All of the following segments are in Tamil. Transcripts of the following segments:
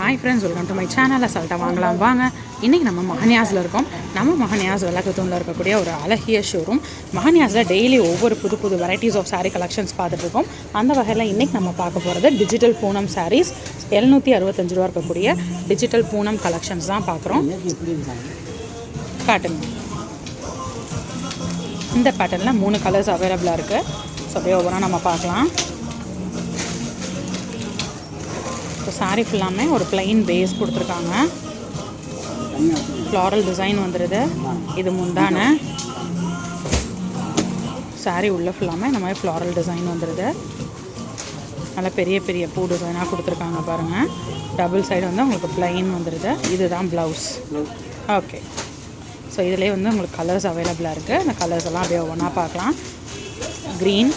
Hi friends welcome to my சேனலில் சொல்லிட்டு வாங்கலாம். வாங்க. இன்றைக்கி நம்ம மகன்யாஸில் இருக்கோம். நம்ம மகன்யாஸ் விளக்கத்தூணில் இருக்கக்கூடிய ஒரு அழகிய ஷோரூம் மகன்யாஸில் டெய்லி ஒவ்வொரு புது புது வெரைட்டிஸ் ஆஃப் சாரீ கலெக்ஷன்ஸ் பார்த்துட்ருக்கோம் அந்த வகையில் இன்றைக்கி நம்ம பார்க்க போகிறது டிஜிட்டல் பூனம் சாரீஸ் எழுநூற்றி அறுபத்தஞ்சு ரூபா இருக்கக்கூடிய டிஜிட்டல் பூனம் கலெக்ஷன்ஸ் தான் பார்க்குறோம். காட்டுங்க. இந்த பேட்டர்னில் மூணு கலர்ஸ் அவைலபிளாக இருக்குது ஸோ அப்படியே ஒவ்வொன்றா நம்ம பார்க்கலாம். ஸோ சாரீ ஃபுல்லாமே ஒரு plain பேஸ் கொடுத்துருக்காங்க. ஃப்ளாரல் டிசைன் வந்துடுது இது முந்தான. சாரீ உள்ளே ஃபுல்லாமே இந்த மாதிரி ஃப்ளாரல் டிசைன் வந்துடுது நல்லா பெரிய பெரிய பூ டிசைனாக கொடுத்துருக்காங்க பாருங்கள் டபுள் சைடு வந்து உங்களுக்கு plain வந்துடுது இதுதான் ப்ளவுஸ் ஓகே ஸோ இதிலே வந்து உங்களுக்கு கலர்ஸ் அவைலபிளாக இருக்குது அந்த கலர்ஸ் எல்லாம் அப்படியே ஒவ்வொன்றா பார்க்கலாம். க்ரீன்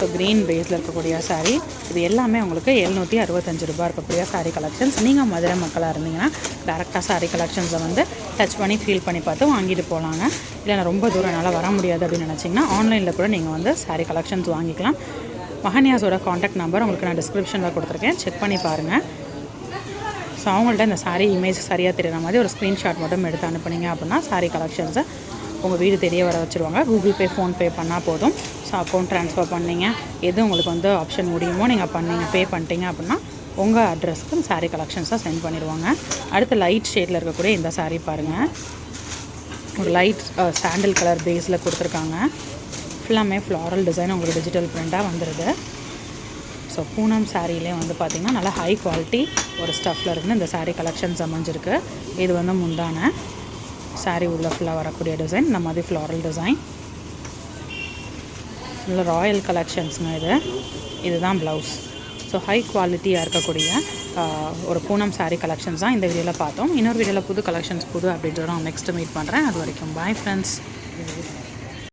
ஸோ க்ரீன் பேஸில் இருக்கக்கூடிய சாரீ இது எல்லாமே உங்களுக்கு எழுநூற்றி அறுபத்தஞ்சு ரூபாய் இருக்கக்கூடிய சாரீ கலெக்ஷன்ஸ் நீங்கள் மதுரை மக்களாக இருந்தீங்கன்னா டேரெக்டாக சாரீ கலெக்ஷன்ஸை வந்து டச் பண்ணி ஃபீல் பண்ணி பார்த்து வாங்கிட்டு போகலாங்க இல்லை நான் ரொம்ப தூரம் என்னால் வர முடியாது அப்படின்னு நினச்சிங்கன்னா ஆன்லைனில் கூட நீங்கள் வந்து சாரீ கலெக்ஷன்ஸ் வாங்கிக்கலாம். மஹனியாஸோட காண்டாக்ட் நம்பர் உங்களுக்கு நான் டிஸ்கிரிப்ஷனில் கொடுத்துருக்கேன். செக் பண்ணி பாருங்கள் ஸோ அவங்கள்ட்ட இந்த சாரீ இமேஜ் சரியாக தெரியுற மாதிரி ஒரு ஸ்க்ரீன்ஷாட் மட்டும் எடுத்து அனுப்புனீங்க அப்படின்னா சாரீ கலெக்ஷன்ஸை உங்கள் வீடு தெரிய வர வச்சுருவாங்க. கூகுள் பே ஃபோன்பே பண்ணால் போதும். ஸோ அக்கௌண்ட் ட்ரான்ஸ்ஃபர் பண்ணீங்க. எது உங்களுக்கு வந்து ஆப்ஷன் முடியுமோ நீங்கள் பண்ணீங்க பே பண்ணிட்டீங்க அப்படின்னா உங்கள் அட்ரஸ்க்கு saree கலெக்ஷன்ஸாக சென்ட் பண்ணிடுவாங்க. அடுத்து லைட் ஷேடில் இருக்கக்கூடிய இந்த saree பாருங்கள் ஒரு லைட் சாண்டில் கலர் பேஸில் கொடுத்துருக்காங்க. ஃபுல்லாமே ஃப்ளாரல் டிசைன் உங்களுக்கு டிஜிட்டல் பிரிண்ட்டாக வந்துடுது ஸோ பூனம் சாரிலே வந்து பார்த்திங்கன்னா நல்லா ஹை குவாலிட்டி ஒரு ஸ்டஃப்பில் இருந்து இந்த சாரீ கலெக்ஷன்ஸ் அமைஞ்சிருக்கு. இது வந்து முந்தான சாரீ உள்ள ஃபுல்லாக வரக்கூடிய டிசைன் இந்த மாதிரி ஃப்ளாரல் டிசைன் நல்ல ராயல் கலெக்ஷன்ஸுங்க இது. இதுதான் ப்ளவுஸ் ஸோ ஹை குவாலிட்டியாக இருக்கக்கூடிய ஒரு பூனம் சாரீ கலெக்ஷன்ஸ் தான் இந்த வீடியோவில் பார்த்தோம். இன்னொரு வீடியோவில் புது கலெக்ஷன்ஸ் புது அப்படின்றத நான் நெக்ஸ்ட்டு மீட் பண்ணுறேன் அது வரைக்கும் பாய் ஃப்ரெண்ட்ஸ்